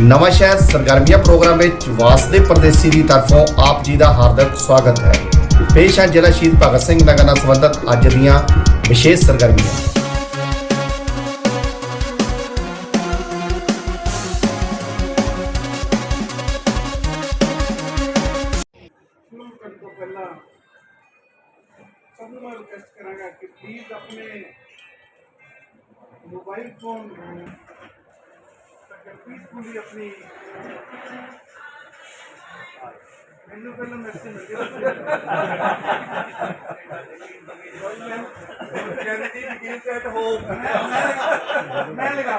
ਨਵਾਂ ਸ਼ਹਿਰ ਸਰਗਰਮੀਆਂ ਪ੍ਰੋਗਰਾਮ ਵਿੱਚ ਵਾਸਦੇ ਪਰਦੇਸੀ ਦੀ ਤਰਫੋਂ ਆਪ ਜੀ ਦਾ ਹਾਰਦਿਕ ਸਵਾਗਤ ਹੈ। ਪੇਸ਼ ਹੈ ਜ਼ਿਲ੍ਹਾ ਸ਼ਹੀਦ ਭਗਤ ਸਿੰਘ ਨਗਰ ਨਾਲ ਸੰਬੰਧਿਤ ਅੱਜ ਦੀਆਂ ਵਿਸ਼ੇਸ਼ ਸਰਗਰਮੀਆਂ। ਸਭ ਨੂੰ ਮੈਂ ਰਿਕਵੈਸਟ ਕਰਾਂਗਾ ਕਿ ਪਲੀਜ਼ ਆਪਣੇ ਮੋਬਾਈਲ ਫੋਨ ਪੀਸਫੁਲੀ ਆਪਣੀ ਮੈਨੂੰ ਪਹਿਲਾਂ ਮੈਸੇਜ ਮਿਲ ਗਿਆ Charity begins at ਮੈਂ ਲਗਾ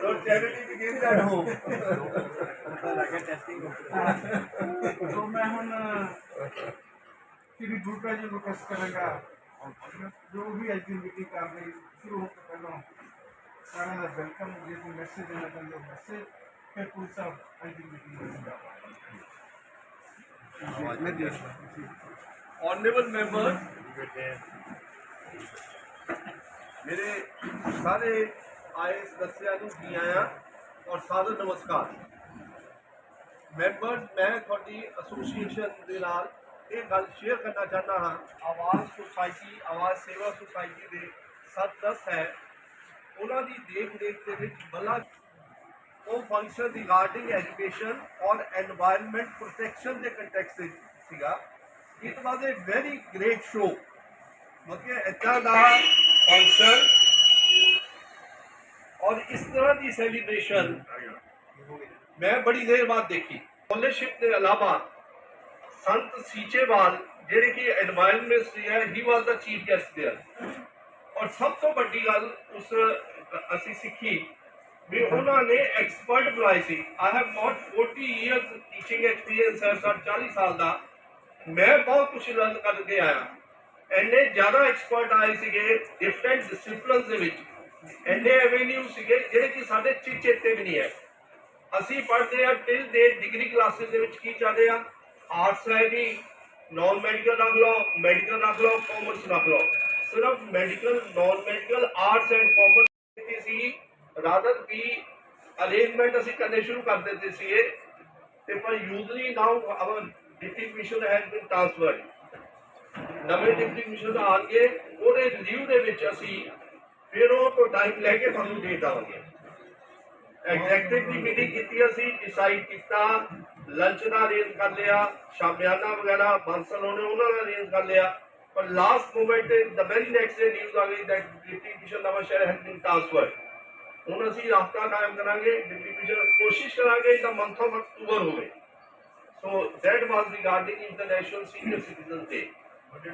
So charity begins at home. तो मैं ਹੁਣ ਸ਼੍ਰੀ ਗੁਰੂ ਜੀ ਨੂੰ ਰਿਕਵੈਸਟ ਕਰਾਂਗਾ ਜੋ ਵੀ ਅੱਜ ਦੀ ਮੀਟਿੰਗ ਕਰ ਰਹੀ ਸ਼ੁਰੂ ਹੋ ਤੋਂ ਪਹਿਲਾਂ ਸਾਰਿਆਂ ਦਾ ਵੈਲਕਮ ਜੇ ਕੋਈ ਮੈਸੇਜ ਦੇਣਾ ਚਾਹੁੰਦੇ ਹੋ ਮੈਸੇਜ ਫਿਰ ਕੋਈ ਸਾਹਿਬ ਅੱਜ ਦੀ ਮੀਟਿੰਗ Honorable members, ਮੇਰੇ ਸਾਰੇ ਆਏ ਸਦੱਸਿਆਂ ਨੂੰ ਜੀ ਆਇਆਂ ਔਰ ਸਾਦਰ ਨਮਸਕਾਰ ਮੈਂਬਰਸ ਮੈਂ ਤੁਹਾਡੀ ਐਸੋਸੀਏਸ਼ਨ ਦੇ ਨਾਲ ਇਹ ਗੱਲ ਸ਼ੇਅਰ ਕਰਨਾ ਚਾਹੁੰਦਾ ਹਾਂ ਆਵਾਜ਼ ਸੁਸਾਇਟੀ ਆਵਾਜ਼ ਸੇਵਾ ਸੁਸਾਇਟੀ ਦੇ ਸਦਸ ਹੈ ਉਹਨਾਂ ਦੀ ਦੇਖ ਦੇਖ ਦੇ ਵਿੱਚ ਬਲਾ ਉਹ ਫੰਕਸ਼ਨ ਰਿਗਾਰਡਿੰਗ ਐਜੂਕੇਸ਼ਨ ਔਰ এনवायरमेंट ਪ੍ਰੋਟੈਕਸ਼ਨ ਦੇ ਕੰਟੈਕਸਟ ਵਿੱਚ ਸੀਗਾ। It was a very great show ਮਤਲਬ ਇਦਾਂ ਦਾ ਫੰਕਸ਼ਨ ਔਰ ਇਸ ਤਰ੍ਹਾਂ ਦੀ ਸੈਲੀਬ੍ਰੇਸ਼ਨ ਮੈਂ ਬੜੀ ਦੇਰ ਬਾਅਦ ਦੇਖੀ। ਸਕਾਲਰਸ਼ਿਪ ਦੇ ਇਲਾਵਾ ਸੰਤ ਸੀਚੇਵਾਲ, ਜਿਹੜੇ ਕਿ এনवायरमेंट ਸੀ, ਹੈ he was the chief guest there ਔਰ ਸਭ ਤੋਂ ਵੱਡੀ ਗੱਲ ਉਸ, ਅਸੀਂ ਸਿੱਖੀ ਵੀ ਉਹਨਾਂ ਨੇ ਐਕਸਪਰਟ ਬੁਲਾਏ ਸੀ। I have got 40 years teaching experience ਹੈ ਸਰ 40 ਸਾਲ ਦਾ। ਮੈਂ ਬਹੁਤ ਕੁਝ ਲਰਨ ਕਰਕੇ ਆਇਆ। ਐਨੇ ਜ਼ਿਆਦਾ ਐਕਸਪਰਟ ਆਏ ਸੀਗੇ ਡਿਫਰੈਂਟ ਡਿਸਪਲਿਨਸ ਦੇ ਵਿੱਚ। ਐਨੇ ਐਵੇਨਿਊ ਸੀਗੇ ਜਿਹੜੇ ਕਿ ਸਾਡੇ ਚਿ- ਚੇਤੇ ਵੀ ਨਹੀਂ ਹੈ। ਅਸੀਂ ਪੜ੍ਹਦੇ ਆ ਟਿਲ ਦੇ ਡਿਗਰੀ ਕਲਾਸਿਸ ਦੇ ਵਿੱਚ ਕੀ ਚੱਲਦੇ ਆ ਆਰਟਸ ਹੈ ਜੀ ਨਾਨ ਮੈਡੀਕਲ ਰੱਖ ਲਓ ਮੈਡੀਕਲ ਰੱਖ ਲਓ ਕਾਮਰਸ ਰੱਖ ਲਓ ਸਿਰਫ medical non medical arts and commerce ਕੀਤੀ ਸੀ। ਰਾਦਰ ਦੀ ਅਰੇਂਜਮੈਂਟ ਅਸੀਂ ਕਰਨੇ ਸ਼ੁਰੂ ਕਰ ਦਿੱਤੇ ਸੀ ਇਹ ਤੇ ਪਰ usually now our deputy commissioner has been transferred ਨਵੇਂ ਡਿਪਟੀ ਕਮਿਸ਼ਨਰ ਆਣਗੇ ਉਹਦੇ ਰਿਵਿਊ ਦੇ ਵਿੱਚ ਅਸੀਂ ਫਿਰ ਉਹ ਤੋਂ ਟਾਈਮ ਲੈ ਕੇ ਤੁਹਾਨੂੰ ਦੇ ਦੇਵਾਂਗੇ। ਐਗਜ਼ੈਕਟਿਵ ਦੀ ਮੀਟਿੰਗ ਕੀਤੀ ਅਸੀਂ ਡਿਸਾਈਡ ਕੀਤਾ ਲੰਚ ਦਾ ਅਰੇਂਜ ਕਰ ਲਿਆ, ਸ਼ਾਮਿਆਨਾ ਵਗੈਰਾ ਬਾਂਸਲ ਹੋਣੇ ਉਹਨਾਂ ਦਾ ਅਰੇਂਜ ਕਰ ਲਿਆ। ਪਰ ਲਾਸਟ ਮੂਮੈਂਟ ਤੇ the very next day news ਆ ਗਈ ਦੈਟ ਡਿਪਟੀ ਕਮਿਸ਼ਨਰ ਨਵਾਂ ਸ਼ਹਿਰ ਹੈਜ਼ ਹੁਣ ਅਸੀਂ ਰਾਬਤਾ ਕਾਇਮ ਕਰਾਂਗੇ ਡਿਪਟੀ ਕਮਿਸ਼ਨਰ ਕੋਸ਼ਿਸ਼ ਕਰਾਂਗੇ ਦਾ ਮੰਥ ਆਫ ਅਕਤੂਬਰ ਹੋਵੇ। So that was regarding international senior citizen day ਵੱਡੇ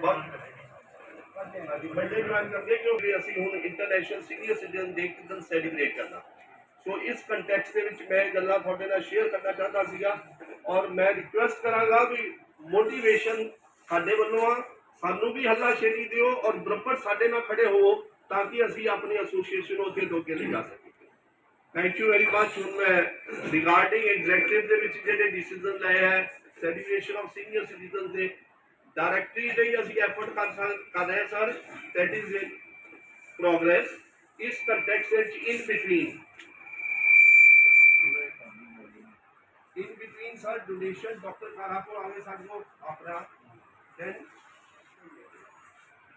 ਜਵਾਨ ਕਰਦੇ ਕਿਉਂਕਿ ਅਸੀਂ ਹੁਣ ਇੰਟਰਨੈਸ਼ਨਲ ਸੀਨੀਅਰ ਸਿਟੀਜ਼ਨ ਡੇ ਕਿਦਨ ਸੈਲੀਬ੍ਰੇਟ ਕਰਨਾ। ਸੋ ਇਸ ਕੰਟੈਕਸਟ ਦੇ ਵਿੱਚ ਮੈਂ ਗੱਲਾਂ ਤੁਹਾਡੇ ਨਾਲ ਸ਼ੇਅਰ ਕਰਨਾ ਚਾਹੁੰਦਾ ਸੀਗਾ। ਔਰ ਮੈਂ ਰਿਕੁਐਸਟ ਕਰਾਂਗਾ ਵੀ ਮੋਟੀਵੇਸ਼ਨ ਸਾਡੇ ਵੱਲੋਂ ਆ। ਸਾਨੂੰ ਵੀ ਹੱਲਾ ਸ਼ੇਰੀ ਦਿਓ ਔਰ ਬਰਾਬਰ ਸਾਡੇ ਨਾਲ ਖੜੇ ਹੋਵੋ ਤਾਂ ਕਿ ਅਸੀਂ ਆਪਣੀ ਐਸੋਸੀਏਸ਼ਨ ਨੂੰ ਅੱਗੇ ਤੋਂ ਲੈ ਜਾ ਸਕੀਏ। ਥੈਂਕ ਯੂ ਵੈਰੀ ਮਚ ਹੁਣ ਮੈਂ ਰਿਗਾਰਡਿੰਗ ਐਗਜ਼ੈਕਟਿਵ ਦੇ ਵਿੱਚ ਜਿਹੜੇ ਡਿਸੀਜਨ ਲਏ ਹੈ ਸੈਲੀਬ੍ਰੇਸ਼ਨ ਆਫ ਸੀਨੀਅਰ ਸਿਟੀਜ਼ਨ ਦੇ ਡਾਇਰੈਕਟਰੀ ਲਈ ਅਸੀਂ ਐਫਰਟ ਕਰ ਕਰ ਰਹੇ sir that is in progress ਇਸ ਕੰਟੈਕਸਟ ਵਿੱਚ in between in between, sir, donation dr karapur aage sadko apna then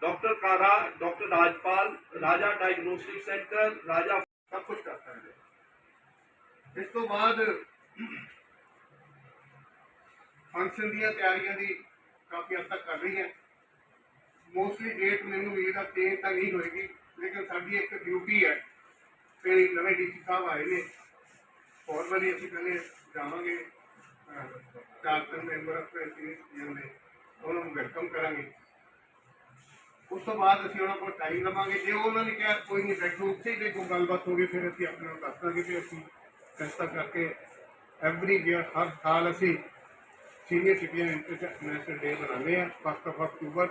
dr kara dr rajpal Raja diagnostic centre Raja ਸਭ ਕੁਝ ਕਰ ਸਕਦੇ ਇਸ ਤੋਂ ਬਾਅਦ ਫੰਕਸ਼ਨ ਦੀਆਂ ਤਿਆਰੀਆਂ ਦੀ ਕਾਫੀ ਹੱਦ ਤੱਕ ਕਰ ਰਹੀ ਹੈ ਮੋਸਟਲੀ ਡੇਟ ਮੈਨੂੰ ਇਹ ਚੇਂਜ ਤਾਂ ਨਹੀਂ ਹੋਏਗੀ ਲੇਕਿਨ ਸਾਡੀ ਇੱਕ ਡਿਊਟੀ ਹੈ ਫਿਰ ਨਵੇਂ ਡੀਸੀ ਸਾਹਿਬ ਆਏ ਨੇ ਫਾਰਮਲੀ ਅਸੀਂ ਪਹਿਲੇ ਜਾਵਾਂਗੇ ਚਾਰ ਤਿੰਨ ਮੈਂਬਰ ਆਪਣੇ ਸੀਨੀਅਰ ਨੇ ਉਹਨਾਂ ਨੂੰ ਵੈਲਕਮ ਕਰਾਂਗੇ ਉਸ ਤੋਂ ਬਾਅਦ ਅਸੀਂ ਉਹਨਾਂ ਕੋਲ ਟਾਈਮ ਲਵਾਂਗੇ। ਜੇ ਉਹਨਾਂ ਨੇ ਕਿਹਾ, ਕੋਈ ਨਹੀਂ, ਬੈਠੋ, ਉੱਥੇ ਹੀ ਜੇ ਕੋਈ ਗੱਲਬਾਤ ਹੋ ਗਈ, ਫਿਰ ਅਸੀਂ ਆਪਣੇ ਨੂੰ ਦੱਸ ਦਾਂਗੇ ਕਿ ਅਸੀਂ ਫੈਸਲਾ ਕਰਕੇ ਐਵਰੀ ਈਅਰ ਹਰ ਸਾਲ ਅਸੀਂ ਸੀਨੀਅਰ ਸਿਟੀਜ਼ਨ ਇੰਟਰਨੈਸ਼ਨਲ ਡੇ ਮਨਾਉਂਦੇ ਹਾਂ ਫਸਟ ਆਫ ਅਕਤੂਬਰ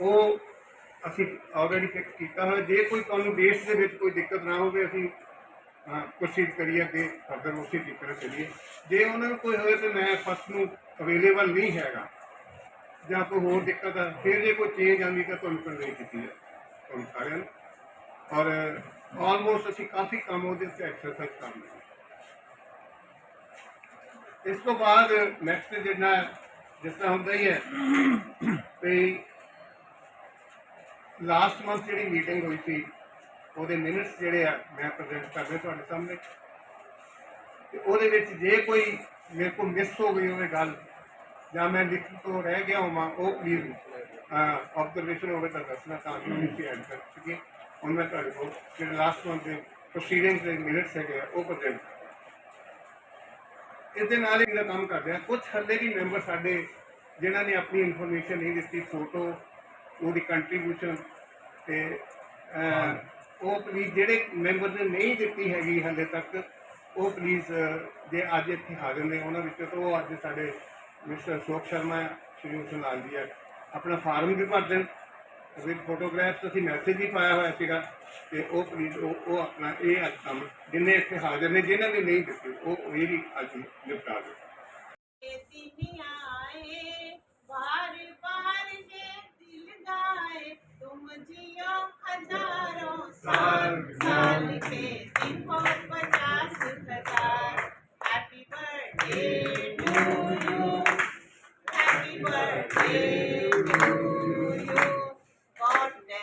ਉਹ ਅਸੀਂ ਆਲਰੇਡੀ ਫਿਕਸ ਕੀਤਾ ਹੈ ਜੇ ਕੋਈ ਤੁਹਾਨੂੰ ਦੇਸ਼ ਦੇ ਵਿੱਚ ਕੋਈ ਦਿੱਕਤ ਨਾ ਹੋਵੇ, ਅਸੀਂ, ਹਾਂ ਕੋਸ਼ਿਸ਼ ਕਰੀਏ ਕਿ ਫਰਦਰ ਉਸੇ ਦੀ ਤਰ੍ਹਾਂ ਚੱਲੀਏ। ਜੇ ਉਹਨਾਂ ਨੂੰ ਕੋਈ ਹੋਵੇ ਤਾਂ ਮੈਂ ਫਸਟ ਨੂੰ ਅਵੇਲੇਬਲ ਨਹੀਂ ਹੈਗਾ। ਜਾਂ ਕੋਈ ਹੋਰ ਦਿੱਕਤ ਹੈ ਫਿਰ ਜੇ ਕੋਈ ਚੇਂਜ ਆਉਂਦੀ ਤਾਂ ਤੁਹਾਨੂੰ ਕਨਵੇ ਕੀਤੀ ਹੈ ਤੁਹਾਨੂੰ ਸਾਰਿਆਂ ਨੂੰ। ਔਰ ਆਲਮੋਸਟ ਅਸੀਂ ਕਾਫੀ ਕੰਮ ਉਹਦੇ ਤੇ ਐਕਸਰਸਾਈਜ਼ ਕਰ ਲਈ ਇਸ ਤੋਂ ਬਾਅਦ ਨੈਕਸਟ ਜਿਹੜਾ ਜਿਸ ਤਰ੍ਹਾਂ ਹੁੰਦਾ ਹੀ ਹੈ ਵੀ ਲਾਸਟ ਮੰਥ ਜਿਹੜੀ ਮੀਟਿੰਗ ਹੋਈ ਸੀ, ਉਹਦੇ ਮਿਨਟਸ ਜਿਹੜੇ ਆ ਮੈਂ ਪ੍ਰੈਜ਼ੈਂਟ ਰਿਹਾ ਤੁਹਾਡੇ ਸਾਹਮਣੇ। ਤੇ ਉਹਦੇ ਵਿੱਚ ਜੇ ਕੋਈ ਮੇਰੇ ਕੋਲ ਮਿਸ ਹੋ ਗਈ ਹੋਵੇ ਗੱਲ ਜਾਂ ਮੈਂ ਲਿਖਣ ਤੋਂ ਰਹਿ ਗਿਆ ਹੋਵਾਂ, ਉਹ ਪਲੀਜ਼ ਆਬਜ਼ਰਵੇਸ਼ਨ ਹੋਵੇ ਤਾਂ ਦੱਸਣਾ ਤਾਂ ਕਿ ਅਸੀਂ ਐਡ ਕਰ ਸਕੀਏ। ਹੁਣ ਮੈਂ ਤੁਹਾਡੇ ਕੋਲ ਜਿਹੜੇ ਲਾਸਟ ਮੰਥ ਦੇ ਪ੍ਰੋਸੀਡਿੰਗਸ ਦੇ ਮਿਨਟਸ ਹੈਗੇ ਆ, ਉਹ ਪ੍ਰੈਜ਼ੈਂਟ ਦੇ ਨਾਲ ਹੀ ਦਾ ਕੰਮ ਕਰਦੇ ਆ ਕੁਝ ਹੱਲੇ ਵੀ ਮੈਂਬਰ ਸਾਡੇ ਜਿਨ੍ਹਾਂ ਨੇ ਆਪਣੀ ਇਨਫੋਰਮੇਸ਼ਨ ਨਹੀਂ ਦਿੱਤੀ ਫੋਟੋ ਉਹਦੀ ਕੰਟਰੀਬਿਊਸ਼ਨ ਤੇ ਉਹ ਪਲੀਜ਼ ਜਿਹੜੇ ਮੈਂਬਰ ਨੇ ਨਹੀਂ ਦਿੱਤੀ ਹੈਗੀ ਹੱਲੇ ਤੱਕ, ਉਹ ਪਲੀਜ਼ ਜੇ ਅੱਜ ਇੱਥੇ ਹਾਜ਼ਰ ਨੇ ਉਹਨਾਂ ਵਿੱਚੋਂ ਤਾਂ ਉਹ ਅੱਜ ਸਾਡੇ ਮਿਸਟਰ ਅਸ਼ੋਕ ਸ਼ਰਮਾ ਸ਼੍ਰੀ ਹੁਸਨ ਲਾਲ ਜੀ ਆ ਆਪਣਾ ਫਾਰਮ ਵੀ ਭਰ ਦੇਣ ਵਿਦ ਫੋਟੋਗ੍ਰਾਫਸ ਅਸੀਂ ਮੈਸੇਜ ਵੀ ਪਾਇਆ ਹੋਇਆ ਸੀਗਾ ਤੇ ਉਹ ਪਲੀਜ਼ ਉਹ ਉਹ ਆਪਣਾ ਇਹ ਅੱਜ ਕੰਮ ਜਿੰਨੇ ਇੱਥੇ ਹਾਜ਼ਰ ਨੇ ਜਿਨ੍ਹਾਂ ਨੇ ਨਹੀਂ ਦਿੱਤੀ ਉਹ ਇਹ ਵੀ ਅੱਜ ਨਿਪਟਾ ਦੇ तिमिया आए बार बार ये दिल गाए तुम जियो हजारों साल साल के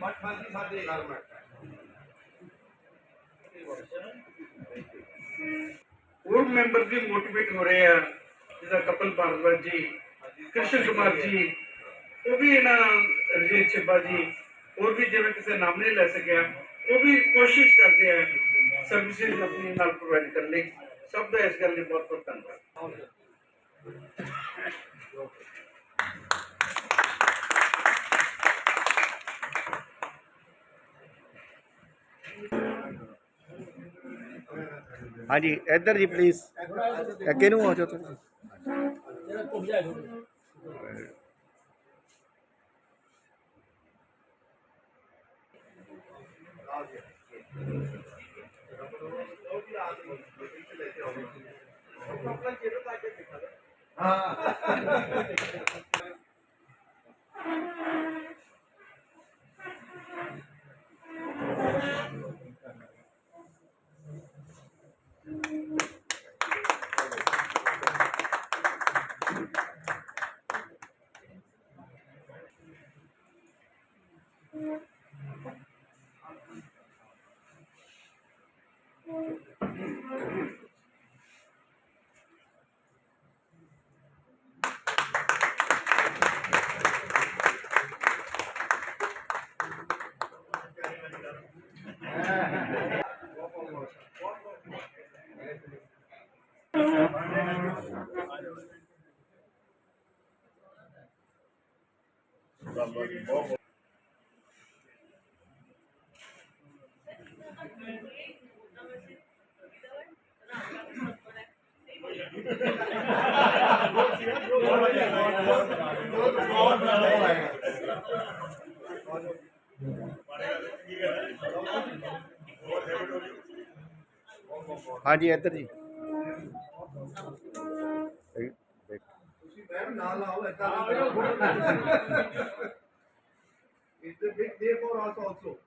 ਮੱਠ ਮਾਜੀ ਸਾਡੇ ਨਾਲ ਮੱਠ ਹੋਰ ਮੈਂਬਰ ਵੀ ਮੋਟੀਵੇਟ ਹੋ ਰਹੇ ਆ ਜਿਹਦਾ ਕਪਲ ਭਾਰਦਵਾਜ ਜੀ ਕ੍ਰਿਸ਼ਨ ਕੁਮਾਰ ਜੀ ਉਹ ਵੀ ਇਹਨਾਂ ਨਾਲ ਰਜੀਤ ਛਿੱਬਾ ਜੀ ਹੋਰ ਵੀ ਜਿਵੇਂ ਕਿਸੇ ਨਾਮ ਨਹੀਂ ਲੈ ਸਕਿਆ ਉਹ ਵੀ ਕੋਸ਼ਿਸ਼ ਕਰਦੇ ਆ ਸਰਵਿਸਿਜ਼ ਆਪਣੀ ਨਾਲ ਪ੍ਰੋਵਾਈਡ ਕਰਨ ਲਈ ਸਭ ਦਾ ਇਸ ਗੱਲ ਲਈ ਬਹੁਤ ਬਹੁਤ ਧੰਨਵਾਦ ਹਾਂਜੀ ਇੱਧਰ ਜੀ ਪਲੀਜ਼ ਅੱਗੇ ਨੂੰ ਆ ਜਾਓ ਤੁਸੀਂ? ਹਾਂਜੀ ਇੱਧਰ ਜੀ। ਤੁਸੀਂ ਮੈਮ ਨਾਲ ਆਓ ਐਦਾਂ us also.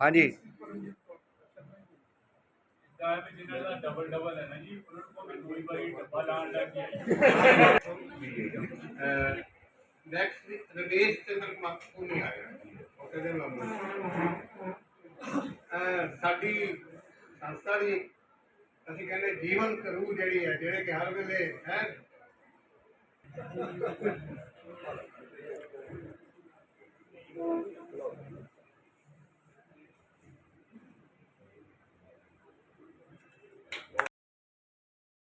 हाँ जी ਕੋਈ ਵੀ ਜਿਹਨਾਂ ਦਾ ਡਬਲ ਡਬਲ ਹੈ ਨਾ ਜੀ ਉਹਨਾਂ ਨੂੰ ਕੋਈ ਦੋ ਵਾਰੀ ਡੱਬਾ ਲਾਉਣ ਲੱਗ ਗਿਆ ਨੈਕਸਟ ਰਵੇਸ਼ ਚੰਦਰ ਕੁਮਾਰ ਕੋ ਨਹੀਂ ਆਇਆ ਇਹਦੇ ਨਾਲ ਅਹ ਸਾਡੀ ਸੰਸਥਾ ਦੀ ਅਸੀਂ ਕਹਿੰਦੇ ਜੀਵਨ ਕਰੂ ਜਿਹੜੀ ਹੈ ਜਿਹੜੇ ਕਿ ਹਰ ਵੇਲੇ ਹੈ